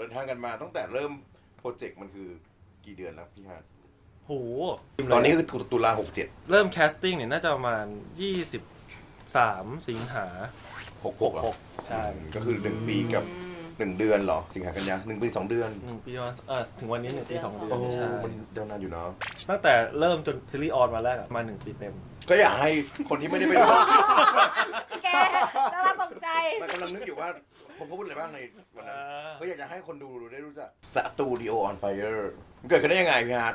เดินทางกันมาตั้งแต่เริ่มโปรเจกต์มันคือกี่เดือนแล้วพี่ฮาร์ดโหตอนนี้คือตุลาหกเจ็ดเริ่มแคสติ้งเนี่ยน่าจะประมาณ23สิงหาหกหกหรอ66ใช่ ก็คือหนึ่งปีกับ หนึ่งเดือนเหรอ สิงหากันยาหนึ่งปีสองเดือน หนึ่งปีว่าเออถึงวันนี้หนึ่งปีสองเดือนโอ้ใช่มันเดียวนานอยู่เนาะ ตั้งแต่เริ่มจนซีรีส์ออนมาแรกอะมาหนึ่งปีเต็ม ก็อยากให้คนที่ไม่ได้ไปดูแกน่ารักตกใจ มันกำลังนึกอยู่ว่า ผมก็พูดอะไรบ้างในวันนั้นอ่าก็อยากจะให้คนดูได้รู้จักสตูดิโอออนไฟเออร์มันเกิดขึ้นได้ยังไงพี่ฮาร์ด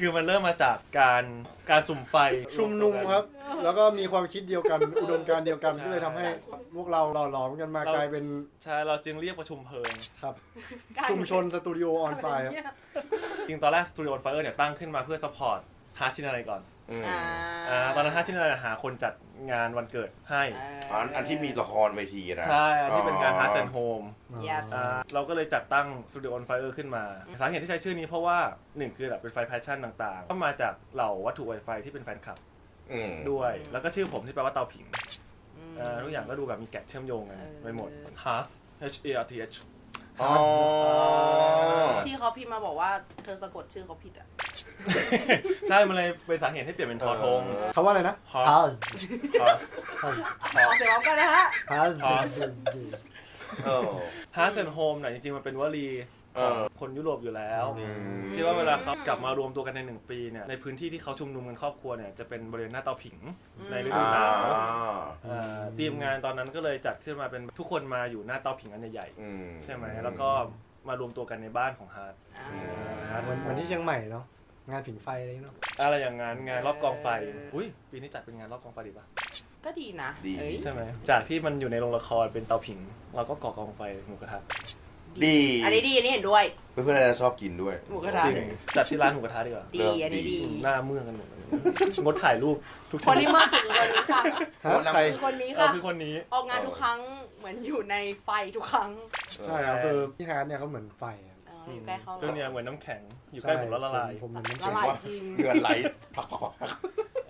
คือมันเริ่มมาจากการการสุ่มไฟชุมนุมครับ แล้วก็มีความคิดเดียวกัน อุดมการณ์เดียวกันใช่ก็เลยทำให้พวกเราหล่อหลอมกันมากลายเป็นใช่เราจึงเรียกประชุมเพลิงครับ ชุมชนสตูดิโอออนไฟครับจริงตอนแรก Studio on Fire เนี่ยตั้งขึ้นมาเพื่อ support ฮาร์ชินอะไรก่อนอืมอ่าอ่าตอนนั้นฮาร์ชินอะไรหาคนจัด งานวันเกิดให้ อันอันที่มีละครเวทีนะใช่อันที่เป็นการ Heart and Home yes อ่าเราก็เลยจัดตั้ง Studio on Fire ขึ้นมา สาเหตุที่ใช้ชื่อนี้เพราะว่าหนึ่งคือแบบเป็นไฟแพชชั่นต่างๆ ก็มาจากเหล่าวัตถุไวไฟที่เป็นแฟนคลับอืมด้วย แล้วก็ชื่อผมที่แปลว่าเตาผิงอืมอ่าทุกอย่างก็ดูแบบมีแกะเชื่อมโยงกันเออไปหมด Hearth H A R T H อ๋อ ที่เขาพิมพ์มาบอกว่าเธอสะกดชื่อเขาผิดอะ ใช่มันเลยเป็นสาเหตุให้เปลี่ยนเป็นทอทง คำว่าอะไรนะฮะฮา Hearth ขอเสียงพร้อมกันนะฮะฮาฮะเออ Hearth and Home เนี่ยจริงๆ มันเป็นวลีของ เออ คนยุโรปอยู่แล้วอืมที่ว่าเวลาเขากลับมารวมตัวกันในหนึ่งปีเนี่ยในพื้นที่ที่เขาชุมนุมกันครอบครัวเนี่ยจะเป็นบริเวณหน้าเตาผิงในฤดูอ่าหนาวอ่าทีมงานตอนนั้นก็เลยจัดขึ้นมาเป็นทุกคนมาอยู่หน้าเตาผิงอันใหญ่อืมๆใช่ไหมแล้วก็มารวมตัวกันในบ้านของฮาร์ดอ่าเหมือนเหมือนที่เชียงใหม่เนาะงานผิงไฟอะไรเนาะอะไรอย่างงานงานรอบกองไฟเอออุ้อุ้ยปีนี้จัดเป็นงานรอบกองไฟดีป่ะก็ดีนะดี เอ้ยใช่ไหมจากที่มันอยู่ในโรงละครเป็นเตาผิง เราก็ก่อกองไฟหมูกระทะ ดีอันนี้ดีอันนี้เห็นด้วย เพื่อนๆน่าจะชอบกินด้วยหมูกระทะ จริงจัดที่ร้านหมูกระทะดีกว่าดีอันนี้ดีหน้าเมืองกันหมดเลยงดถ่ายรูปทุกคนที่เมื่อสุดคนนี้ค่ะฮะใคร คือคนนี้เออค่ะ คือคนนี้ ออกงานทุกครั้งเหมือนอยู่ในไฟทุกครั้งใช่ครับคือพี่ฮาร์ดเนี่ยเขาเหมือนไฟอะเอออยู่ใกล้เขาเจ้าเนี่ยเหมือนน้ำแข็งอยู่ใกล้ผมแล้วละลาย ผมผมเหมือนละน้ำแข็งลายจริงเดือนไหลพัก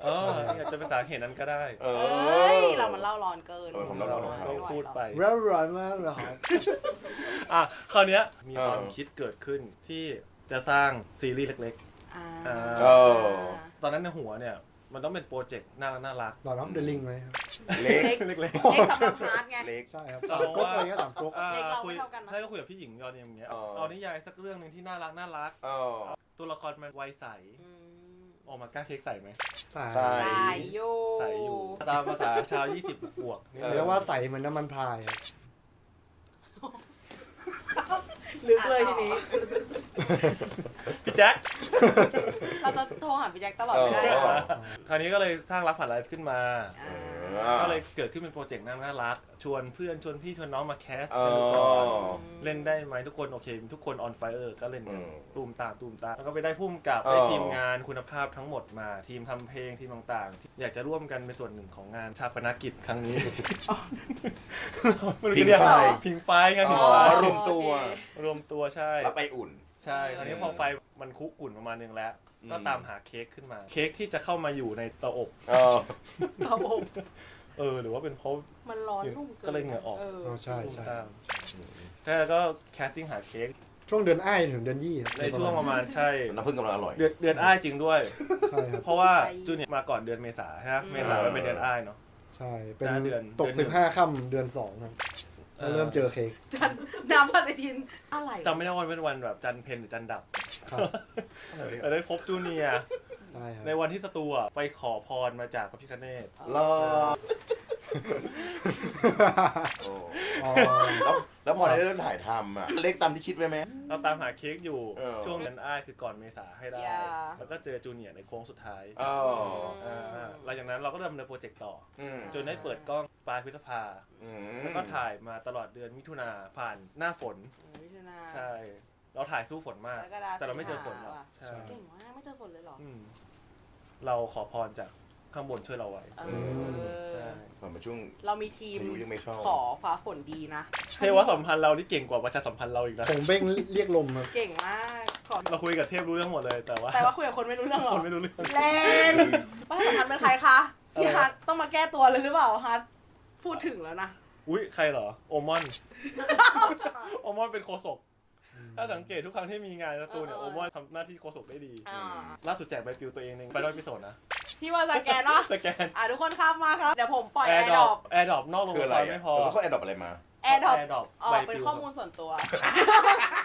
เออนี่อาจจะเป็นสาเหตุนั้นก็ได้ๆเอเอ้ย อ เรามันเล่าร้อนเกินเออผมเล่าร้อน ก็พูดไป ร้อนร้อนมากเลยครับอะคราวเนี้ยมีเออความคิดเกิดขึ้นที่จะสร้างซีรีส์เล็ก อ่าอ่าเออ ๆ ตอนนั้นในหัวเนี่ย มันต้องเป็นโปรเจกต์น่ารักน่ารักหลอดน้ำเดลิงเลยครับเล็กเล็กเล็กเล็กสำหรับฮาร์ดไง เล็ก ใช่ครับสามก๊กอะไรเงี้ยสามก๊กๆอ่าเล็กเราไม่คุยเท่ากันนะ ใช่ก็คุยกับพี่หญิงตอนอย่างเงี้ยเออเอานิยายสักเรื่องหนึ่งที่น่ารักน่ารัก เออ ตัวละครมันวัยใส อืม ออกมากล้าเค้กใส่ไหมใส่ใช่สายอยู่ใสอยู่ ตามภาษาชาว 20 บวกนี่เออเรียกว่าใสเหมือนน้ำมันพรายครับลึกเลยทีนี้ พี่แจ็คเราจะโทรหาพี่แจ็คตลอดไม่ได้เอหรออคราวนี้ก็เลยสร้างรักผ่านไลฟ์ขึ้นมา อ่า ก็เลยเกิดขึ้นเป็นโปรเจกต์น่ารัก ชวนเพื่อนชวนพี่ชวนน้องมาแคสเอให้ดูก่อนอเล่นได้ไหมทุกคนโอเค ทุกคนออนไฟเออร์ก็เล่นกันอืมตูมตามตูมตามแล้วก็ไปได้พุ่มกับเออ ได้ทีมงานคุณภาพทั้งหมดมา ทีมทำเพลงทีมต่างๆที่อยากจะร่วมกันเป็นส่วนหนึ่งของงานชาปนกิจครั้งนี้ไม่รู้จะเรียกพิงไฟพิงไฟงานพิงอ๋ไฟอรวมตัว รวมตัวใช่ รับไปอุ่น ใช่คราวนี้พอไฟมันคุกกุ่นประมาณนึงแล้วอืม ก็ตามหาเค้กขึ้นมา เค้กที่จะเข้ามาอยู่ในเตาอบเออเตาอบเออ หรือว่าเป็นเพราะ มันร้อนรุ่มเกินก็เลยเหงื่อออกเอ๋อใช่ใช่ตามใช่แล้วก็แคสติ้งหาเค้กช่วงเดือนอ้ายถึงเดือนยี่ครับในช่วงประมาณใช่ น้ำผึ้งกำลังอร่อย เดือนเดือนอ้ายจริงด้วย ใช่ครับ เพราะว่าจูเนียร์มาก่อนเดือนเมษาใช่ไหมเมษามันเป็นเดือนอ้ายเนาะ ใช่ เป็นหน้าเดือนตกเดือนหนึ่สิงบห้าค่ำเดือนสองครับ เอแล้วอเริ่มเจอเค้ก จันน้ำปฏิทินอะไรจำไม่ได้ว่าเป็นวันแบบจันทร์เพนหรือจันทร์ดับครับเราได้พบจูเนียร์ใช่ครับในวันที่สตูอะไปขอพรมาจากพระพิฆเนศรอ โอ้อ๋อแล้วแล้วพอได้เริ่มถ่ายทำอะ เล็กตามที่คิดไว้ไหม เราตามหาเค้กอยู่เออ ช่วงเดือนอ้ายคือก่อนเมษาให้ได้ อย่า แล้วก็เจอจูเนียร์ในโค้งสุดท้ายอ๋ออ่าหลังจากนั้นเราก็ดำเนินโปรเจกต์ต่อ อืมอจนได้เปิดกล้องปลายพฤษภา อืมแล้วก็ถ่ายมาตลอดเดือนมิถุนาผ่านหน้าฝนมิถุนาใช่ เราถ่ายสู้ฝนมากกรกฎาแต่เราไม่เจอฝนหรอกสิงหาใช่เก่งมาก ไม่เจอฝนเลยเหรอ อืมเราขอพรจาก ข้างบนช่วยเราไว้ เอใช่อตอนมาช่วง เรามีทีมพายุยังไม่เข้า ขอฟ้าฝนดีนะ เทวสัมพันธ์เราที่เก่งกว่าประชาสัมพันธ์เราอีกนะผงเบ้งเรียกลมครับเก่งมากขอเราคุยกับเทพรู้เรื่องหมดเลยแต่ว่าแต่ว่าคุยกับคนไม่รู้เรื่องหรคอนไม่รู้เรื่อง แรงป้าสัมพันธ์เป็นใครคะพี่เออ ฮัทต้องมาแก้ตัวเลยหรือเปล่าฮัทพูดถึงแล้วนะ อุ้ยใครเหรอโอมอนโอมอนเป็นโคศกอื ถ้าสังเกตทุกครั้งที่มีงานสตูเนี่ยโอมอนทำหน้าที่โฆษกได้ดี อ่าล่าสุดแจกใบปลิวตัวเองในไฟนอลพิโซดนะพี่ว่าสแกนเนาะสแกนอะทุกคนข้ามมาครับ เดี๋ยวผมปล่อยแอแอร์ร์ดดรรออปแอร์ดรอปนอกโรงคืออะไรไฟอะไม่พอแล้วเขาแอดดอปอะไรมา แอร์ดรอปแอร์ดรอปอ๋อใบเป็นปลิวข้อมูลส่วนตัว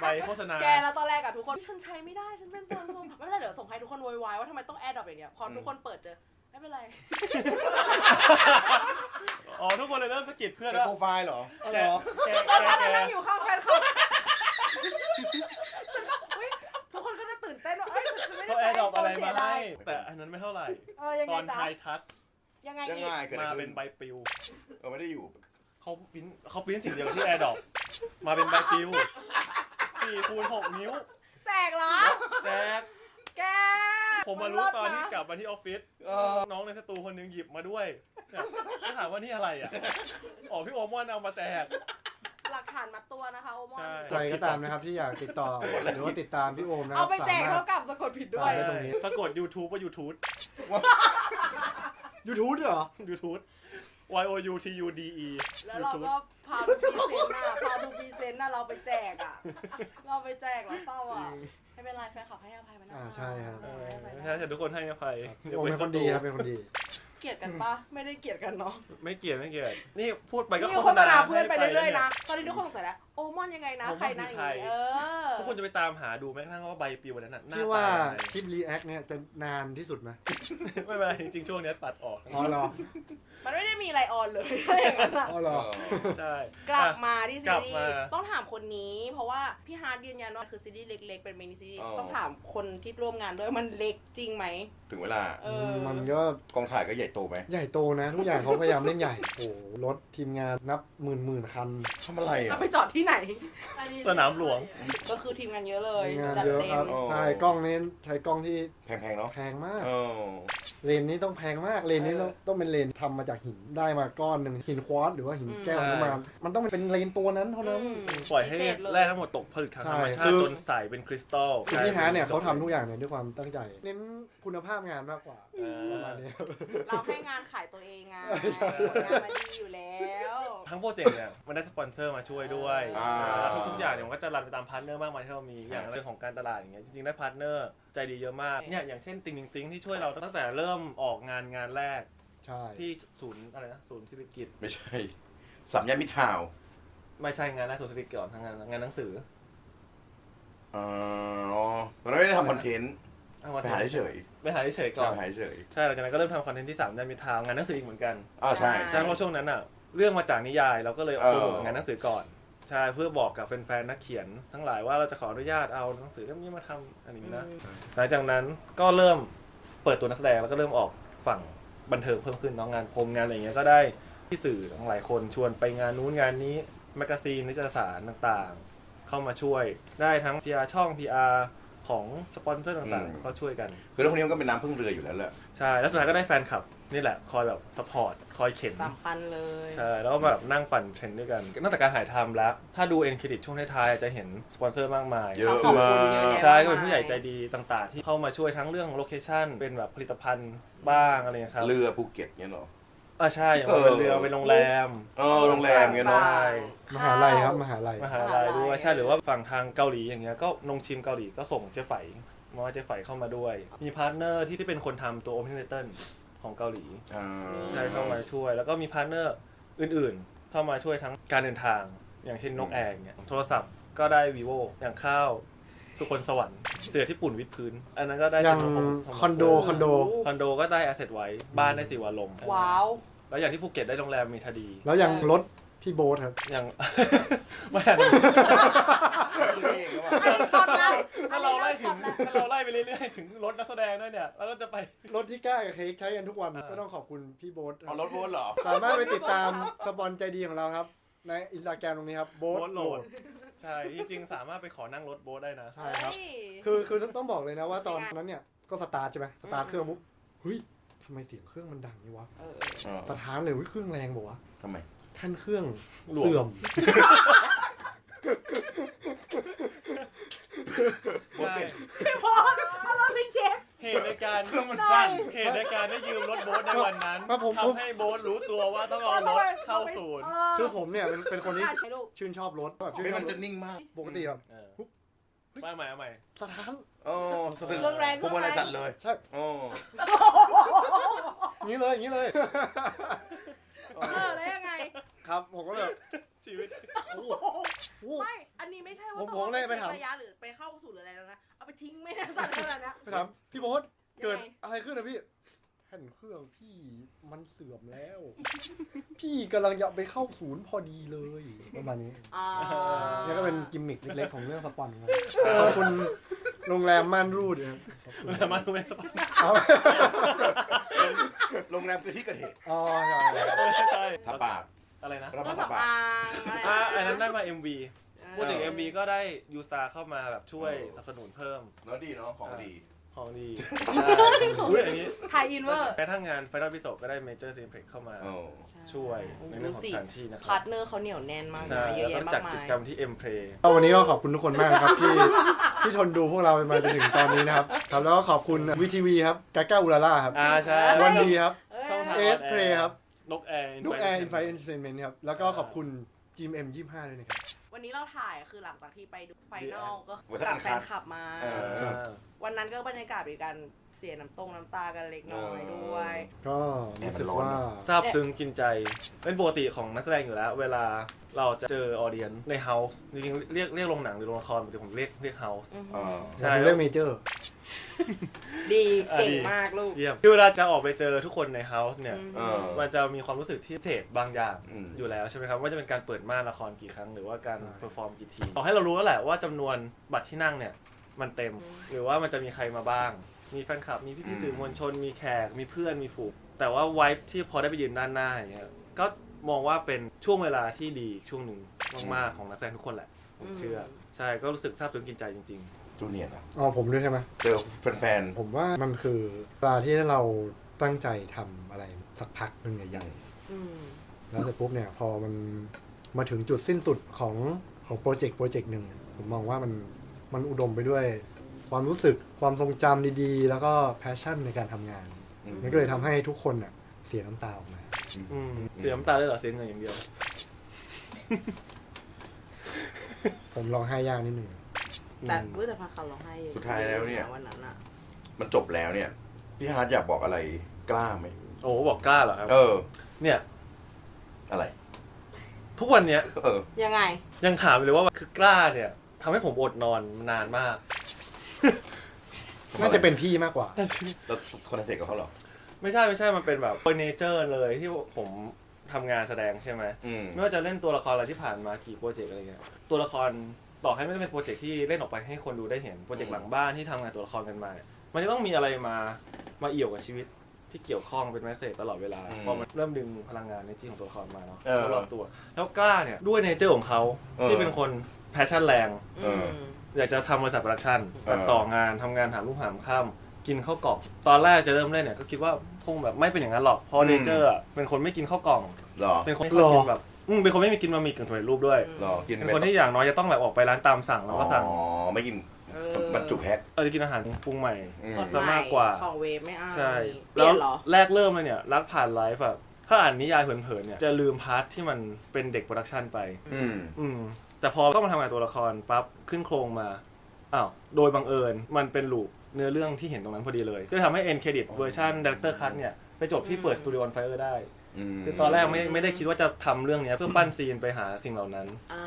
ใบโฆษณา แกแล้วตอนแรกอะทุกคนฉันใช้ไม่ได้ฉันเป็นซัมซุงไม่เป็นไรเดี๋ยวส่งให้ทุกคนโวยวายว่าทำไมต้องแอร์ดรอปอย่างเดียวพอทุกคนเปิดเจอไม่เป็นไร อ๋อทุกคนเลยเริ่มสะกิดเพื่อนเป็นว่าโปรไฟล์เหรอแกแกตอนแกนั้นแกนั่งอยู่ข้างแฟนเขา แต่อันนั้นไม่เท่าไหร่ เออยังตไงอนจ๊ะไทยทัชยังไงยังอีกไงเกิดอะไรมาขึ้เป็นใบปลิวเออไม่ได้อยู่ เขาปริ้นเขาปริ้นสิ่งเดียวกับที่แอร์ดรอปมาเป็นใบปลิวสี่คูณหกนิ้วแจกเหรอ แจกแกผมมารู้ตอนที่เลิศะกลับมาที่ออฟฟิศเออ น้องในสตูคนหนึงหยิบมาด้วยเนี่ยก็ถามว่านี่อะไรอะอ๋อพี่โอมอนเอามาแจก หลักฐานมัดตัวนะคะโอมอน ใช่ ใครก็ตามนะครับที่อยากติดต่อ หรือว่าติดตามพี่โอมนะคเอารับไปแจกสามารเท่าถ กับสะกดผิดด้วยใช่ได้ตรงนี้สะกด YouTube ว่า YouTube ยูทูบเหรอ YouTube Y O U T U D E แล้วเราก็พาดูพรีเซนต์น่ะพาดูพรีเซนต์น่ะเราไปแจกอะ เราไปแจกแล้วเศร้าอะไม่เป็นไรแฟนคลับให้อภัยมันนะอ่าใช่ครับ เอเอออให้อภัยใช่แต่ทุกคนให้อภัยพี่โอมเป็นคนดีครับเป็นคนดี เกลียดกันปะไม่ได้เกลียดกันเนาะไม่เกลียดไม่เกลียดนี่พูดไปก็นี่โฆโฆษษณาณาเพื่อนไปให้เรื่อยๆนี่นะ ตอนนี้ทุกคนสงสัยแล้วโอ มอนยังไงนะ โอมอนใครนะอย่างคือใครงี้เออทุกคนจะไปตามหาดูแม้กระทั่งว่าใบปลิวอันนั้นน่ะหน้าพี่ตาว่ายังไงคลิปรีแอคเนี่ยจะนานที่สุดไหมไม่เป็นไรจริงๆช่วงเนี้ยตัดออก อ๋อเหรอมันไม่ได้มีอะไรออนเลยถ้าอย่างนั้นอะอ๋อเหรอ ใช่ กลับอะมาที่ซีกลับรีมา ส์ต้องถามคนนี้ เพราะว่าพี่ฮาร์ดยืนยันว่าคือซีรีส์เล็ก ๆ เป็นมินิซีรีส์อ๋อ ต้องถามคนที่ร่วมงานด้วยมันเล็กจริงไหมถึงเวลาเออมันก็กองถ่ายก็ใหญ่โตไหมใหญ่โตนะ ทุกอย่างเขาพยายามเล่นใหญ่ โอ้โหรถทีมงานนับหมื่นหมื่นคัน ทำอะไรอะ เอาไปจอดที่ไหนสนามหลวง ก็คือทีมงานเยอะเลย งานจัดเยอะเต็ครัมบโอ้ใช่กล้องนี้ใช้กล้องที่แพงๆเนาะแพงมาก เออเลนนี้ต้องแพงมากเลนนี้ต้องต้องเป็นเลนทำมาจากหินได้มาก้อนหนึ่งหินควอตซ์หรือว่าหินแก้วใช่น้ำมันมันต้องเป็นเลนตัวนั้นเท่านั้น อืมปล่อยให้พิเศษเลยแร่ทั้งหมดตกผลึกทางธรรมใช่ชาคืติอ จนใสเป็นคริสตัลคือพี่ฮาร์ดเนี่ยเขาทำทุกอย่างเนี่ยด้วยความตั้งใจ เน้นคุณภาพงานมากกว่าเอปอระมาณนี้ครับเราให้งานขายตัวเองไงผลงานมาดีอยู่แล้ว ทั้งโปรเจกต์เนี่ยมันได้สปอนเซอร์มาช่วยด้วย อ่าแล้วทุกๆอย่างเนี่ยมันก็จะรันไปตามพาร์ทเนอร์มากมายที่เรามีอย่างเรื่องของการตลาดอย่างเงี้ยจริงๆได้พาร์ทเนอร์ใจดีเยอะมากเนี่ยอย่างเช่นติงติงติงที่ช่วยเราตั้งแต่เริ่มออกงานงานแรกใช่ที่ศูนย์อะไรนะศูนย์ศิริกิตไม่ใช่สัมยามิทาวน์ไม่ใช่งานแรกศูนย์ศิริกิตก่อนทางงานงานหนังสืออ๋อตอนนั้นไม่ได้ทำคอนเทนต์เอามาไปหาเฉยไปหาเฉยๆๆก่อน ไปหาเฉยใช่หลังจากนั้นก็เริ่มทำคอนเทนต์ที่สามได้มีทางงานหนังสืออีกเหมือนกันๆอ่าใช่ ใช่เพราะช่วงนั้นอะ เรื่องมาจากนิยายเราก็เลยเอเอาอโปรโมทงานหนังสือก่อน ใช่เพื่อบอกกับแฟนๆนักเขียน ทั้งหลายว่าเราจะขออนุญาตเอาหนังสือเล่มนี้มาทำอันนี้นะหลังจากนั้นก็เริ่มเปิดตัวนักแสดงแล้วก็เริ่มออกฝั่งบันเทิงเพิ่มขึ้นเน้องงานพรมงานอะไรอย่างเงี้ยก็ได้ที่สื่อทั้งหลายคนชวนไปงานนู้นงานนี้แมกกาซีนนิตยสารต่างๆ เข้ามาช่วยได้ทั้ง PR ช่อง PR ของสปอนเซอร์ต่างๆก็ช่วยกัน คือเรื่องพวกนี้มันก็เป็นน้ำพึ่งเรืออยู่แล้วแหละ ใช่ แล้วสุดท้ายก็ได้แฟนคลับ นี่แหละคอยแบบสปอร์ตคอยเข็น สำคัญเลยใช่ แล้วก็แบบนั่งปั่นเทรนด์ด้วยกันตั้งแต่การถ่ายทำแล้ว ถ้าดูเอ็นเครดิตช่วงท้ายๆจะเห็นสปอนเซอร์มากมาย เยอะขอบมาคุณเยอะกแยะใช่ก็เป็นผู้ใหญ่ใจดีต่างๆ ที่เข้ามาช่วยทั้งเรื่องโลเคชั่นเป็นแบบผลิตภัณฑ์บ้างอะไรเงี้ยครับเรือภูเก็ตเงี้ยเหรอ อ่าใช่อย่างเป็นเรือเป็นโรงแรม เออโรงแรมเงี้ยเนาะใช่มหาลัยครับมหาลัย มหาลัยด้วยใช่หรือว่าฝั่งทางเกาหลีอย่างเงี้ยก็นงชิมเกาหลีก็ส่งเจ๊ไฝมาว่าเจ๊ไฝเข้ามาด้วย มีพาร์ทเนอร์ที่ที่เป็นคนทำตัว Open l e t t e r ของเกาหลี อ่าใช่เข้ามาช่วย แล้วก็มีพาร์ทเนอร์อื่นๆ เข้ามาช่วยทั้งการเดินทาง อย่างเช่นนกแอร์เนี่ยโทรศัพท์ก็ได้ vivo อย่างข้าว สุคนสวรรค์เสือที่ปุ่นวิดพื้น อันนั้นก็ได้อย่างจากผมคอนโดคอนโด คอนโดก็ได้ asset ไว้ บ้านได้สิวาลมว้าว แล้วอย่างที่ภูเก็ตได้โรงแรมมีทดี แล้วอย่างรถ พี่โบ๊ทครับ อย่าง ไม่อันนี้คือเองก็ว่าอันนี้ช็อตนะถ้าเราไล่ถึงถ้าเราไล่ไปเรื่อยๆ ถึงรถนักแสดงด้วยเนี่ย แล้วก็จะไป รถที่กล้ากับเค้กใช้กันทุกวันอ่าก็ต้องขอบคุณพี่โบ๊ทคเอารับรถโบ๊ทเหรอ สามารถไปติดตามสปอนใจดีของเราครับ ในอินสตาแกรมตรงนี้ครับโบ๊ทโบ๊ทโหโหลลด ดใช่จริงๆสามารถไปขอนั่งรถโบ๊ทได้นะ ใช่ครับเฮ้ยคือคือต้องบอกเลยนะว่าตอนนั้นเนี่ยก็สตาร์ทใช่ไหมสตาร์ทเครื่องปุ๊บเฮ้ยทำไมเสียงเครื่องมันดังนี่วะเอออ๋อสถานเลยเฮ้ยเครื่องแรงบอกวะทำไม แท่นเครื่องหลวม เสื่อม ใช่พี่พอเอาเราไปเช็คเหตุในการเครื่องมันสั้น เหตุในการได้ยืมรถโบ๊ทในวันนั้นมาผม ทำให้โบ๊ทรู้ตัวว่าต้องเอารถเข้าศูนย์คือผมเนี่ยเป็นเป็นคนที่ใช่ลูกชื่นชอบรถแบบชื่เป็นนชอมับนรจะถนิ่งมากปกติแบบเออมาใหม่เอาใหม่ สถานโอ้สะเทือนเครื่องแรงพวกมันอะไรสั่นเลยใช่ โอ้อย่างนี้เลยอย่างนี้เลย เออแล้วยังไงครับผมก็เลยแบบชีวิต โอ้โห ไม่อันนี้ไม่ใช่ว่าผมต้องผมเลยไปเช็คถาม ระยะหรือไปเข้าสู่หรืออะไรแล้วนะเอาไปทิ้งไม่ได้สั่นขนาดเนี้ยไปถามพี่โบ๊ทเกิดยังไง อะไรขึ้นนะพี่ แผ่นเครื่องพี่มันเสื่อมแล้ว พี่กำลังจะไปเข้าศูนย์พอดีเลยประมาณนี้อ่านี่ก็เป็นกิมมิคเล็กๆของเรื่องสปอนครับขอบคุณโรงแรมม่านรูดนะครับขอบคุณแล้วมาทุกเรื่องสปอนเอาโรงแรมคือที่เกิดเหตุอ๋อใช่ใช่ทาปากอะไรนะรับเครื่องทาสำปากอางอะไรอ่าอันนั้นได้มา MV เออพูดถึง MV ก็ได้ยูสตาเข้ามาแบบช่วยสนับสนุนเพิ่มเนาะดีเนาะของดี ของดีใช่อุ้ยอันนี้ไทยอินเวอร์ แม้ทั้งงาน Final Episode ก็ได้ Major Cineplex เข้ามาโอ้ ช่วยในเรื่องของสถานที่นะคพารัร์ทเนอร์เขาเหนียวแน่นมากใช่นะเยอะแล้วแยะก็มาจัดกมากิจยกรรมที่ M Play ก็วันนี้ก็ขอบคุณทุกคนมากนะครับ ที่ที่ทนดูพวกเรามาจนถึงตอนนี้นะครับครับแล้วก็ขอบคุณวีทีวีครับกาก้าอุลาล่าครับอ่าใช่วันดีครับเอ้ยช่องทางเอสเพลครับนกแอร์นุกแอร์อินไฟเอนเตอร์เมนต์ครับแล้วก็ขอบคุณจีมเอ็มยี่ห้าด้วยนะครับ วันนี้เราถ่ายคือหลังจากที่ไปดูไฟนอลก็เวอร์กชัลันบแฟนคลับมา เอออ่าวันนั้นก็บรรยากาศมีการเสียน้ำตรงน้ำตากันเล็กน้อยด้วย ก็รู้สึกว่า ซาบซึ้งกินใจ เป็นปกติของนักแสดงอยู่แล้ว เวลา เราจะเจอออเดียนในเฮาส์จริงๆเรียกเรียกโรงหนังหรือโรงละครแต่ผมเรียกเรียกเฮาส์ อ่าใช่ เรื่องเมเจอร์ ดีอะเก่งดี มากลูก เยี่ยมคือเวลาจะออกไปเจอทุกคนในเฮาส์เนี่ย อืมเออมันจะมีความรู้สึกที่พิเศษบางอย่างอืม อยู่แล้วใช่ไหมครับว่าจะเป็นการเปิดม่านละครกี่ครั้งหรือว่าการเพอร์ฟอร์มกี่ทีขอให้เรารู้แล้วแหละว่าจำนวนบัตรที่นั่งเนี่ยมันเต็ม หรือว่ามันจะมีใครมาบ้าง มีแฟนคลับ มีพี่ๆสื่อมวลชน มีแขก มีเพื่อนมีฝูงแต่ว่าไวท์ที่พอได้ไปยืนด้านหน้าอย่างเงี้ยก็ มองว่าเป็นช่วงเวลาที่ดีช่วงหนึ่งมากๆของนักแสดงทุกคนแหละ ผมเชื่อ ใช่ก็รู้สึกซาบซึ้งกินใจจริง จูเนียร์นะอ๋อผมด้วยใช่ไหมเจอแฟนผมว่ามันคือเวลาที่เราตั้งใจทำอะไรสักพักหนึ่งใหญ่อืมๆแล้วเสร็จปุ๊บเนี่ยพอมันมาถึงจุดสิ้นสุดของของโปรเจกต์โปรเจกต์หนึ่งผมมองว่ามันมันอุดมไปด้วย ความรู้สึกความทรงจำดีๆ แล้วก็แพชชั่นในการทำงานๆอืม มันก็เลยทำให้ทุกคนน่ะเสียน้ำตาออกมาๆ อืมเสียน้ำตาได้เหรอเสียเงินอย่างเดียว ผมร้องไห้ยากนิดหนึ่งแต่เว้ยแต่พาคันร้องไห้เยอะสุดท้ายแล้วเนี่ย วันนั้นอะมันจบแล้วเนี่ย พี่ฮาร์ดอยากบอกอะไรกล้าไหมโอ้บอกกล้าเหรอครับ เออ เนี่ย อะไร ทุกวันเนี้ยเออ ยังไง ยังถามอยู่เลยว่าคือกล้าเนี่ยทำให้ผมอดนอนนานมาก น่าจะเป็นพี่มากกว่า แล้วคนละเสกกับเขาเหรอ ไม่ใช่ไม่ใช่มันเป็นแบบเฟอร์นิเจอร์เลยที่ผมทำงานแสดงใช่ไหมอืมไม่ว่าจะเล่นตัวละครอะไรที่ผ่านมากี่โปรเจกต์อะไรเงี้ยตัวละครต่อให้ไม่ได้เป็นโปรเจกต์ที่เล่นออกไปให้คนดูได้เห็นโปรเจกต์หลังบ้านที่ทำงานตัวละครกันมาเนี่ยมันจะต้องมีอะไรมามาเอี่ยวกับชีวิตที่เกี่ยวข้องเป็นแมสเซจตลอดเวลาอืมพอมันเริ่มดึงพลังงานในจีของตัวละครมาเนาะเออรอบตัว แล้วกล้าเนี่ยด้วยเนเจอร์ของเขาเออ ที่เป็นคนแพชชั่นแรง เออมอยากจะทำบริษัทโปรดักชั่นเออ ตัดต่องานทำงานหามลูกหามข้าม กินข้าวกล่อง ตอนแรกจะเริ่มเล่นเนี่ยก็คิดว่าคงแบบไม่เป็นอย่างนั้นหรอกเพราะเนเจอร์อะเป็นคนไม่กินข้าวกล่อง หรอเป็นคนที่ชอบกินแบบอืมเป็นคนไม่มีกินบะหมี่กึ่งสำเร็จรูปด้วย หรอกินเป็นไม่คนที่อย่างน้อยจะต้องแบบออกไปร้านตามสั่งแล้วก็สั่ง อ๋อไม่กินเออ บรรจุแพ็ค เราจะกินอาหารปรุงใหม่ อืม สดซะใหม่มากกว่า ของเวฟไม่เอาใช่ เปลี่ยนเหรอ แรกเริ่มเลยเนี่ย รักผ่านไลฟ์แบบถ้าอ่านนิยายเผินๆเนี่ย จะลืมพาร์ทที่มันเป็นเด็กโปรดักชันไป อืม อืม แต่พอต้องมาทำงานตัวละครปั๊บขึ้นโครงมา อ้าว โดยบังเอิญมันเป็นลูป เนื้อเรื่องที่เห็นตรงนั้นพอดีเลยก็ทำให้เอ็นเครดิตเวอร์ชันดีเรคเตอร์คัทเนี่ยไปจบที่เปิดสตูดิโอ on fire ได้อืมคือตอนแรกไม่ไม่ได้คิดว่าจะทำเรื่องเนี้ยเพื่อปั้นซีนไปหาสิ่งเหล่านั้นอ่า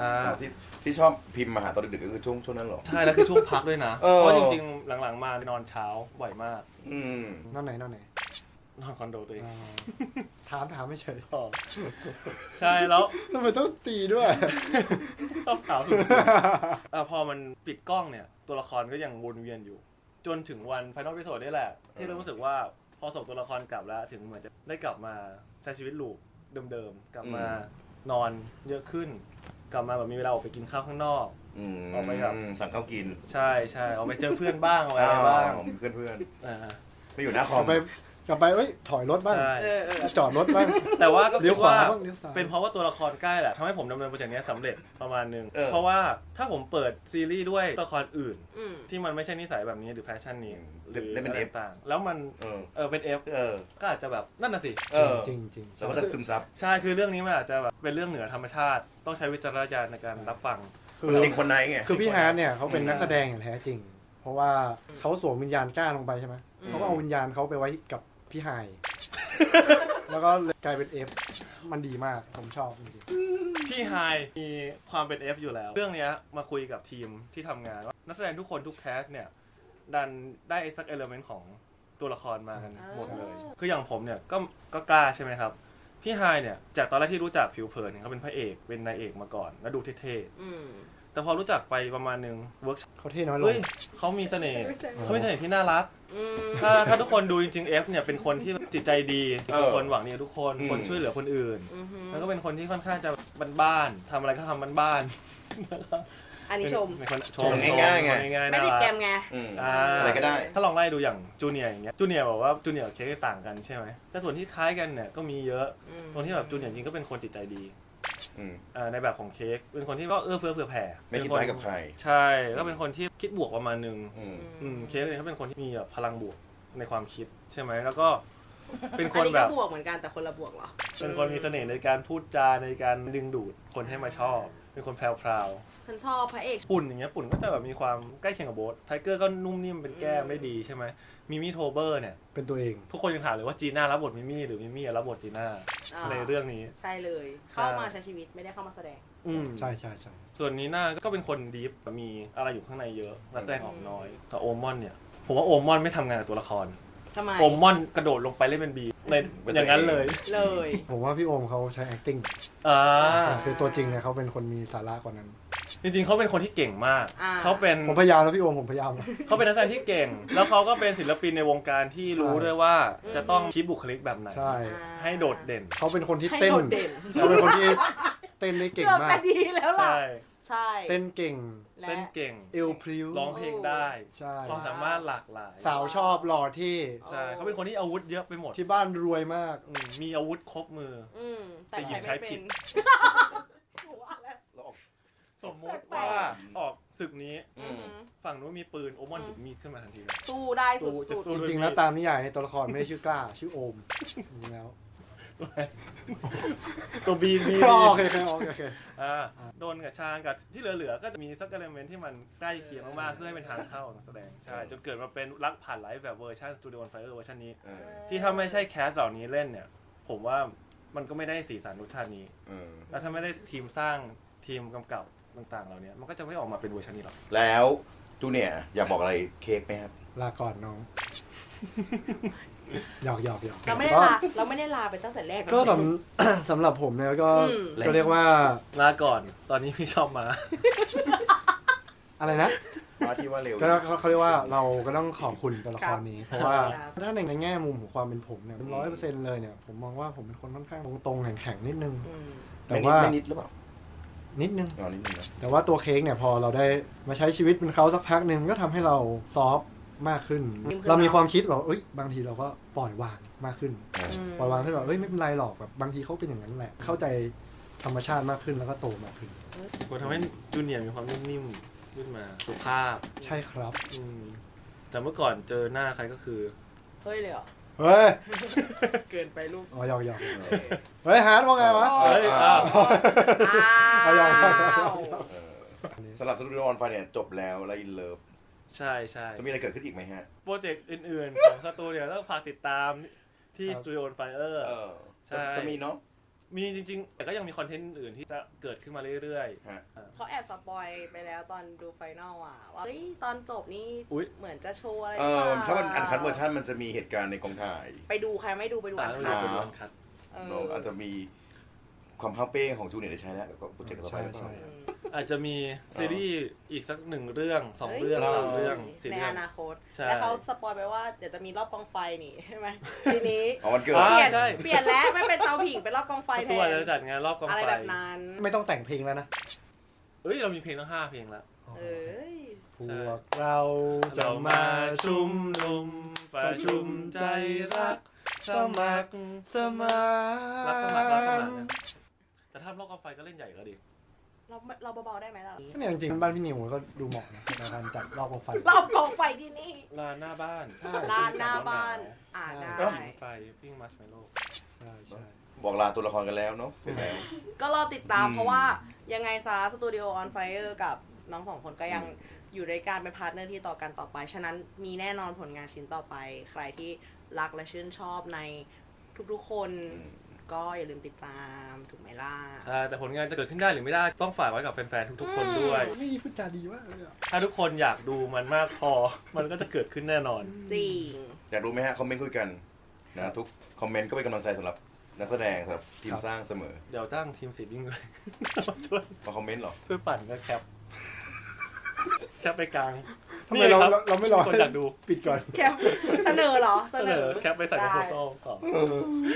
อ่าอ๋อที่ที่ชอบพิมพ์มาหาตอนดึกๆก็คือช่วงช่วงนั้นเหรอ ใช่แล้วคือช่วงพักด้วยนะเออเพราะจริงๆ หลังๆ มานอนเช้าบ่อยมาก อืม นอนไหนนอนไหน นอนคอนโดตัวเองอ๋อถามถามไม่เฉยอ๋อใช่แล้วทำไมต้องตีด้วยต้องถามสุดๆอะพอมันปิดกล้องเนี่ย ตัวละครก็ยังวนเวียนอยู่ จนถึงวันไฟนอลพิโซดนี่แหละ ที่เรารู้สึกว่าพอส่งตัวละครกลับแล้วถึงเหมือนจะได้กลับมาใช้ชีวิตลูกเดิมๆ กลับมานอนเยอะขึ้น กลับมาแบบมีเวลาออกไปกินข้าวข้างนอกอืมออกไปครับสั่งข้าวกิน ใช่ใช่ออกไปเจอเพื่อนบ้างอะไรบ้างมีเพื่อนเพื่อนอ่าๆไปอยู่หน้าคกอลัมบไป กลับไปเอ้ยถอยรถบ้าง ใช่ เออเออ จอดรถบ้าง แต่ว่าก็เลี้คิยวดขวาว่าบ้างเลี้ยวซ้ายเป็นเพราะว่าตัวละครใกล้แหละทำให้ผมดำเนินโปรเจกต์นี้สำเร็จประมาณนึงเออ เพราะว่าถ้าผมเปิดซีรีส์ด้วยตัวละครอื่น อืม ที่มันไม่ใช่นิสัยแบบนี้หรือแพชชั่นนี้อืมหรือเล่นเป็นอะไร F ต่างๆแล้วมันเออ เออเป็น F เออ ก็อาจจะแบบนั่นน่ะสิ เออจริงจริงเราก็จะซึมซับใช่คือเรื่องนี้มันอาจจะแบบเป็นเรื่องเหนือธรรมชาติ ต้องใช้วิจารณญาณในการรับฟัง คือสิ่งคนไหนไง คือพี่ฮาร์ดเนี่ยเขาเป็นนักแสดงอย่างแท้จริง เพราะว่าเขาสวมวิญญาณกล้าลงไปใช่ไหมอืม เขาก็เอาวิญญาณเขาไปไว้กับ พี่ไฮ แล้วก็เลยกลายเป็นเอฟมันดีมาก ผมชอบจริงพี่ไฮมีความเป็น F อยู่แล้ว เรื่องเนี้ยมาคุยกับทีมที่ทำงานว่านักแสดงทุกคนทุกแคสเนี่ย ดันได้สักเอลเมนต์ของตัวละครมากันหมดเลย คืออย่างผมเนี่ยก็ก็กล้าใช่ไหมครับ พี่ไฮเนี่ย จากตอนแรกที่รู้จักผิวเผินเนี่ยเขาเป็นพระเอกเป็นนายเอกมาก่อน แล้วดูเท่อืมๆ แต่พอรู้จักไปประมาณนึงเวิร์กๆเขาเท่น้อยลเฮ้งยเขามีเสน่ห์ไม่ใช่ไม่ใช่เขามีเสน่ห์ที่น่ารัก อืม ถ้าถ้าทุกคนดูจริงๆ F เนี่ยเป็นคนที่จิตใจดีเป็นคนหวังดีกับทุกคนอืม คนช่วยเหลือคนอื่น อือหือ แล้วก็เป็นคนที่ค่อนข้างจะบ้านๆทำอะไรก็ทำบ้านๆอันนี้ชม เป็นคนชชมง่ายๆไงชมง่ายๆไม่น่าติดรัก แกรมไง อืม อ่าอะไรก็ได้ ถ้าลองไล่ดูอย่างจูเนียร์อย่างเงี้ยจูเนียร์บอกว่าจูเนียร์กับเค้กต่างกันใช่ไหมแต่ส่วนที่คล้ายกันเนี่ยก็มีเยอะอืม ตรงที่แบบจูเนียร์จริงก็เป็นคนจิตใจดี อืม อ่าในแบบของเค้กเป็นคนที่ก็เอื้อเฟื้อเผื่อแผ่ไม่คิดเป็นนร้ายกับใคร ใช่ก็เป็นคนที่คิดบวกประมาณนึง อืม อืมเค้กเนี่ยเขาเป็นคนที่มีแบบพลังบวกในความคิดใช่ไหมแล้วก็ เป็นคอันนนี้แบก็บ บวกเหมือนกันแต่คนละบวกเหรอเป็นคนมีเสน่ห์ในการพูดจาในการดึงดูดคนให้มาชอบ เป็นคนแพรวฉันชอบพระเอก ๆปุ่นอย่างเงี้ยปุ่นก็จะแบบมีความใกล้เคียงกับโบ๊ทไทเกอร์ก็นุ่มนิ่มเป็นแก้มได้ดีใช่ไหมมิมี่โทเบอร์เนี่ย เป็นตัวเอง ทุกคนยังถามเลยว่าจีน่ารับบทมิมี่หรือมิมี่รับบทจีน่าอ่าในเรื่องนี้ ใช่เลยเข้ามาใช้ชีวิตไม่ได้เข้ามาแสดง อืม ใช่ใช่ใช่ส่วนนี้น่าก็เป็นคนดีฟมีอะไรอยู่ข้างในเยอะและแสดงออกน้อยแต่โอมอนเนี่ย ผมว่าโอมอนไม่ทำงานกับตัวละคร ทำไม โอมอนกระโดดลงไปเล่นเป็นบีในเป็นตัวอย่างนั้นเองเลยเลย ผมว่าพี่โอมเขาใช้ acting อ่าคือตัวจริงเนี่ยเขาเป็นคนมีสาระกว่านั้น จริงๆเขาเป็นคนที่เก่งมาก อ่า เขาเป็นผมพยายามแล้วพี่โอมผมพยายามนะ เขาเป็นนักแสดงที่เก่ง แล้วเขาก็เป็นศิลปินในวงการที่รู้ใช่ ด้วยว่าอืมจะต้องคิดบุคลิกแบบไหนใช่อ่าให้โดดเด่น เขาเป็นคนที่ให้เต้นโดดเด่น เขาเป็นคนที่เต้นได้เก่งเกือบมาจะก ดีแล้วล่ะ ใช่ ใช่ เต้นเก่งและ เต้นเก่ง เอวพริ้ว ร้องเพลงได้ ใช่ ความสามารถหลากหลาย สาวชอบหล่อที่ใช่ เขาเป็นคนที่อาวุธเยอะไปหมดที่บ้านรวยมาก อืมมีอาวุธครบมือ อืมแต่แต่หญิใช้งไม่ใช้ผิเป็นดว่าแล้วแล้วออก สมมติว่าออกศึกนี้ อืม ฝั่งนู้นมีปืน โอมอนหยิบมีดขึ้นมาทันทีเลย สู้ได้สุจะดสู้ จริงๆแล้วตามนิยายในตัวละครไม่ได้ชื่อกล้า ชื่อโอมจริงๆแล้ว ตัวบีบีอ๋อโอเคโอเคโอเคโอเคอ่าโดนกับชางกับที่เหลือๆก็จะมีสักเอลเมนที่มันใกล้เคียงมากๆเพื่อให้เป็นทางเข้าของนักแสดงใช่จนเกิดมาเป็นรักผ่านไลฟ์แบบเวอร์ชันสตูดิโอไฟเออร์เวอร์ชันนี้ เออที่ถ้าไม่ใช่แคสเหล่านี้เล่นเนี่ย ผมว่ามันก็ไม่ได้สีสันรสชาตินี้ เออแล้วถ้าไม่ได้ทีมสร้างทีมกำกับต่างๆ เหล่านี้มันก็จะไม่ออกมาเป็นเวอร์ชันนี้หรอกแล้วจูเนียร์อยากบอกอะไรเค้กไหมครับลาก่อนน้อง หยอกหยอกหยอกๆเราไม่ได้ลาเราไม่ได้ลาไปตั้งแต่แรกก็สำสำหรับผมเนี่ยก็อืม ก็เรียกว่าลาก่อน ตอนนี้พี่ชอบมา อะไรนะ มาที่ว่าเร็วก็เขาเขาเรียกว่าเราก็ต้องขอบคุณตัวละครนี้ เพราะว่าครับ ถ้าในในแง่มุมของความเป็นผมเนี่ยร้อยเปอร์เซ็นต์เลยเนี่ยผมมองว่าผมเป็นคนค่อนข้างตรงๆแข็งๆนิดนึง อืมแต่ไม่นิดว่าไม่นิดหรือเปล่านิดนึง อ๋อนิดนึงนะแต่ว่าตัวเค้กเนี่ยพอเราได้มาใช้ชีวิตเป็นเขาสักพักหนึ่งก็ทำให้เราซอฟต์ มากขึ้นเรามีความคิดว่าเอ้ยบางทีเราก็ปล่อยวางมากขึ้นเอออืมปล่อยวางที่แบบเอ้ยไม่เป็นไรหรอกแบบบางทีเขาเป็นอย่างนั้นแหละ เข้าใจธรรมชาติมากขึ้นแล้วก็โตมากขึ้นคนทำให้จูเนียร์มีความนิ่มๆขึ้นมาสุภาพใช่ครับ อืมแต่เมื่อก่อนเจอหน้าใครก็คือ เฮ้ยเลยเหรอ เฮ้ยเกินไปลูกอ๋อหยอกหยอกเฮ้ยฮาร์ดว่าไงวะ เฮ้ยอ้าวเอาอ้าอย่างวเออสำหรับสตูดิโอออนไฟเนี่ยจบแล้วแล้วอินเลิฟ ใช่ใช่จะมีอะไรเกิดขึ้นอีกไหมฮะ โปรเจกต์อื่นๆ ของสตูดิโอต้องฝากติดตามที่ครับ สตูดิโอไฟเออร์ เออใช่ จะจะมีเนาะมีจริงๆ แต่ก็ยังมีคอนเทนต์อื่นๆที่จะเกิดขึ้นมาเรื่อยฮะ เขาแอบสปอยไปแล้วตอนดูไฟนอลอะว่าเฮ้ยตอนจบนี่ๆ อุ้ย เหมือนจะโชว์อะไรเอหรืออเปล่ถ้ามันอันคัดเวอร์ชันมันจะมีเหตุการณ์ในกองถ่าย ไปดูใครไม่ดูไปดูอ่าอันต้องคัดูดเป็นวันคัด เออ เราอาจจะมีความพังเป้ของจูเนียร์ได้ใช้แล้วก็โปรเจกต์ต่อไปหรือเปใช่ล่าใช่ อืม อาจจะมีซีรีส์อีกสักหนึ่งเรื่องสองฮ้ยเรื่องสามเรื่องสี่ในเรื่ออง นาคต ใช่แล้วเขาสปอยไปว่าเดี๋ยวจะมีรอบกองไฟนี่ใช่ไหมทีนี้อ๋อวันเกิด อ่าเปลี่ยนใช่ เปลี่ยนแล้วไม่เป็นเตาผิงเป็นรอบกองไฟแทตัวนจะจัดงานรอบกองอะไรไฟแบบนั้น ไม่ต้องแต่งเพลงแล้วนะเอ้ยเรามีเพลงทั้งห้าเพลงแล้ว เอ้ยพวกเราจะเรามามาชุชุมมนุมประชุมใจรักสมัครสมานรักสมัครรักสมัครนะแต่ถ้ารอบกองไฟก็เล่นใหญ่ก็ดี เราเราเบาๆได้ไหมล่ะเนี่ยจริงๆบ้านพี่นิวก็ดูเหมาะนะในการจัดรอบกองไฟ รอบกองไฟที่นี่ลานหน้าบ้านใช่ ลานหน้าบ้าน อ่าใช่ได้ไฟปิ้งมัชเมลโล่ ใช่ใช่บบอกลาตัวละครกันแล้วเนาะเสร็จแล้ว ก็รอติดตามอืม เพราะว่ายังไงซาสตูดิโอออนไฟเออร์กับน้องสองคนก็ยังอืมอยู่ในการเป็นพาร์ทเนอร์ที่ต่อกันต่อไป ฉะนั้นมีแน่นอนผลงานชิ้นต่อไป ใครที่รักและชื่นชอบในทุกๆคน ก็อย่าลืมติดตามถูกไหมล่ะ ใช่แต่ผลงานจะเกิดขึ้นได้หรือไม่ได้ต้องฝากไว้กับแฟนๆทุกๆ คนด้วย ไม่ดีพูดจาดีมากเลยอะถ้าทุกคนอยากดูมันมากพอ มันก็จะเกิดขึ้นแน่นอน จริง อยากรู้ไหมฮะ คอมเมนต์คุยกันนะทุกคอมเมนต์ก็เป็นกำลังใจสำหรับนักแสดงสำหรับทีมสร้างเสมอเดี๋ยวจ้างทีมสีดิ้งด้วย ช่วยมาคอมเมนต์เหรอ ช่วยปั่นก็แคป แคปไปกลาง ทำไมเราคบเราเราไม่รอคนอยากดู ปิดก่อน แคปเสนอเหรอ เสเสนนออแคปไปใส่ด้โพสต์ต่อ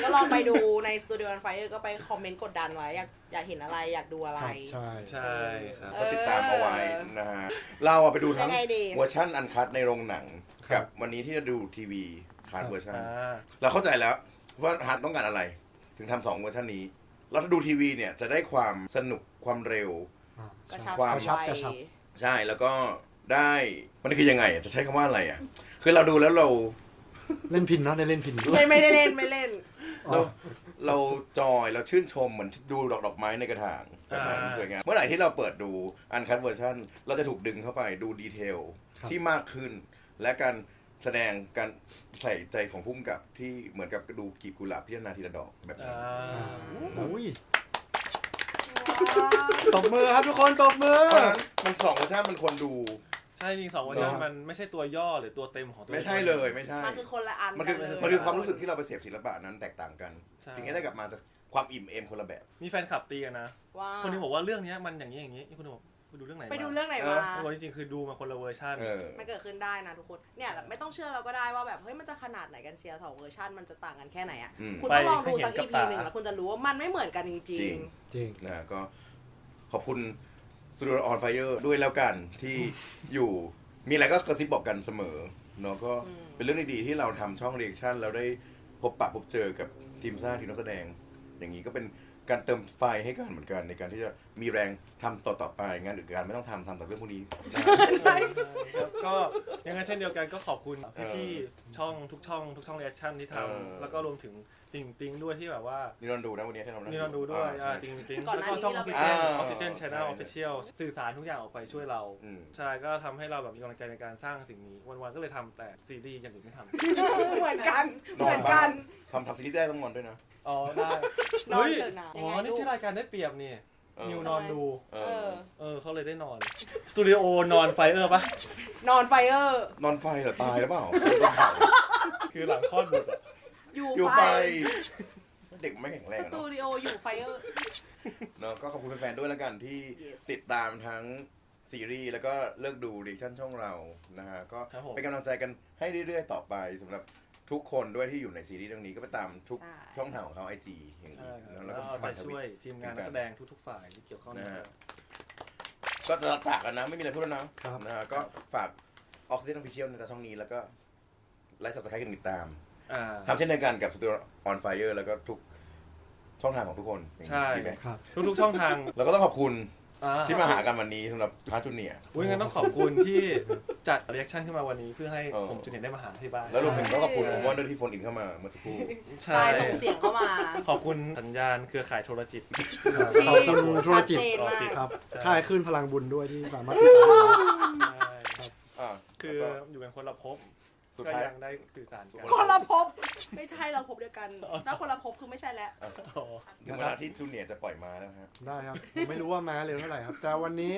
ก็ลองไปดูในสตูดิโอออนไฟเออร์ก็ไปคอมเมนต์กดดันไว้ อยากอยากเห็นอะไรอยากดูอะไร ครับใช่ ใช่ครับเอก็อติดตามเอาไว้นะฮะเราอะไปดูทั้งยังไงดี เวอร์ชันอันคัดในโรงหนัง ครักับบ วันนี้ที่จะดูทีวีคัดเวอร์ชัน อ่า เราเข้าใจแล้วว่าฮาร์ดต้องการอะไร ถึงทำสองเวอร์ชันนี้ เราถ้าดูทีวีเนี่ยจะได้ความสนุกความเร็วอ่ากระชับความ กระชับไวกระชับ ใช่แล้วก็ ได้มันคือยังไงอะจะใช้คำว่าอะไรอะ คือเราดูแล้วเราเล่นพินเนาะได้เล่นพินด้วยไม่ไม่ได้เล่นไม่เล่น เราเราจอยเราชื่นชมเหมือนดูดอกดอกไม้ในกระถางแบบนั้นอ่าสวยงามเมื่อไหร่ที่เราเปิดดูอันคั v เวอร์ชันเราจะถูกดึงเข้าไปดูดีเทลครับที่มากขึ้น และการแสดงการใส่ใจของพุ่มกับที่เหมือนกับดูกีบกุหลาบพิจารณาทีละดอกแบบนั้อ่านอุ้ยตบมือครับทุกคนตบมือ เพราะฉะนั้นมันสองเวอร์ชันมันควรดู ใช่จริงสองเวอร์ชันครับมันไม่ใช่ตัวย่อหรือตัวเต็มของตัวไม่ใช่เลยไม่ใช่ มันคือคนละอันมันคือกัเลยมันคือความรู้สึกที่เราไปเสพศิลปะนั้นแตกต่างกันใช่สิ่งที่ได้กลับมาจากความอิ่มเอมคนละแบบ มีแฟนคลับตีกันนะว่าคนหนึงบอกว่าเรื่องเนี้ยมันอย่างนี้อย่างนี้อีกคนหนึงบอกไปดูเรื่องไหนมาไปดูเรื่องไหนเอมาอเขาบอกจริงๆคือดูมาคนละเวอร์ชันเออมันเกิดขึ้นได้นะทุกคนเนี่ยไม่ต้องเชื่อเราก็ได้ว่าแบบเฮ้ยมันจะขนาดไหนกันเชียร์สองเวอร์ชันมันจะต่างกันแค่ไหนอะอืมคุณต้องลองดูไปให้สักเห็อีนพีกับตาหนึ่งแล้วคุณจะรู้ว่ามันไม่เหมือนกันจจริริงงจริงนะก็ขอบคุณ สตูดิโอออนไฟเออร์ด้วยแล้วกันที่อยู่มีอะไรก็กระซิบบอกกันเสมอเนาะก็อืมเป็นเรื่องดีๆที่เราทำช่องเรียกชั่นแล้วได้พบปะพบเจอกับทีมสร้างทีมนักแสดง อย่างนี้ก็เป็น การเติมไฟให้กันเหมือนกันในการที่จะมีแรงทำต่อๆไปงานอื่นการไม่ต้องทำทำแต่เรื่องพวกนี้นะๆใช่แล้วก็ยังไงเช่นเดียวกันก็ขอบคุณเออพี่ๆช่องทุกช่องทุกช่องเรีแอคชั่นที่ทเออำแล้วก็รวมถึงติงติงด้วยที่แบบว่านี่เราดูนะวันนี้ที่เรานี่เราดูด้วยอ่าอ่าใช่ติงติงก่อนแล้วหน้าก็ช่องอนี้อฟฟิเราเชียลอ่าออฟฟิเชียลช n แนลใช่ออฟฟิเชียลสื่อสารทุกอย่างออกไปช่วยเราอืมใช่ก็ทำให้เราแบบมีกำลังใจในการสร้างสิ่งนี้วันๆก็เลยทำแต่ซีรีส์อย่างอื่นไม่ทำเหมือนกันนเหอมืนอนบ้ากังนทำทำซีรีส์ได้ต้องนอนด้วยนะ อ๋อได้นอนเฮ้ยเถอะนะอ๋อ ยังไงนี่ลูกชื่อรายการได้เปรียบนี่ เออนิวนอนดู เอเออ อ เออเขาเลยได้นอน สตูดิโอนอนไฟเออร์ปะนอนไฟเออร์นอนไฟเหรอตายหรือเปล่า คือหลังคลอดบุตรอะอยู่อยู่ไฟ ไฟ เด็กไม่แข็งแรสงอะตูเนาะดิโออยู่ไฟเออร์ เนาะก็ขอบคุณแฟนๆด้วยแล้วกันที่ Yes ติดตามทั้งซีรีส์แล้วก็เลิกดูดิชั่นช่องเรานะฮะก็ครับผมเป็นกำลังใจกันให้เรื่อยๆต่อไปสำหรับ ทุกคนด้วยที่อยู่ในซีรีส์เรื่องนี้ก็ไปตามทุกใช่ ช่องทางของเขาไอจีอย่างนี้ใช่ครับนะแล้แล้ววก็ก็เอาใจผ่านทช่วิวยต ทีมงานนักแสดงทุกๆฝ่ายที่เกี่ยวข้องนะฮะนะครับก็จะจากกันนะไม่มีอะไรพูดแล้วนะครับ นะฮะก็ครับฝากออกซิเจนออฟฟิเชียลในช่องนี้แล้วก็ไลฟ์สับสไครต์กันติดตาม อ่า ทำเช่นเดียวกันกับสตูดิโอออนไฟเออร์แล้วก็ทุกช่องทางของทุกคนอย่างนี้ใช่ ดีไหมครับ ทุกๆช่องทาง แล้วก็ต้องขอบคุณ อ่าที่มาหากันวันนี้สำหรับพาร์ทจูเนียอุ้ยงั้นต้องขอบคุณที่จัดเรีแอคชั่นขึ้นมาวันนี้เพื่อให้เออ ผมจุนเนียร์ได้มาหาที่บ้านแล้วรวมถึงก็ขอบคุณผมว่าด้วยที่โฟนอินเข้ามาเมื่อสักครู่ ใช่ใช่ส่งเสียงเข้ามา ขอบคุณสัญญาณเครือข่ายโทรจิตขอบคุณธุรชัดจิตเจนมาก ครับใช่ ค่ายขึ้นพลังบุญด้วยที่สามารถติดตามได้ใช่ครับอ่าคือแล้วก็อยู่กันคนละภพ สุดท้าย ยังได้สื่อสารคนละพบไม่ใช่เราพบเดียวกันถ้าคนละพบคือไม่ใช่แล้ว ถึงเวลาที่ทูเนียจะปล่อยมาแล้วครับได้ครับผมไม่รู้ว่ามาเร็วเท่าไหร่ครับ แต่วันนี้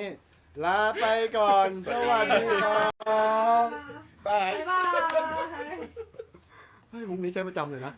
ลาไปก่อน สวัสดีครับไปบ๊ายบาย เฮ้ยมุกนี้ใช้ประจำเลยนะ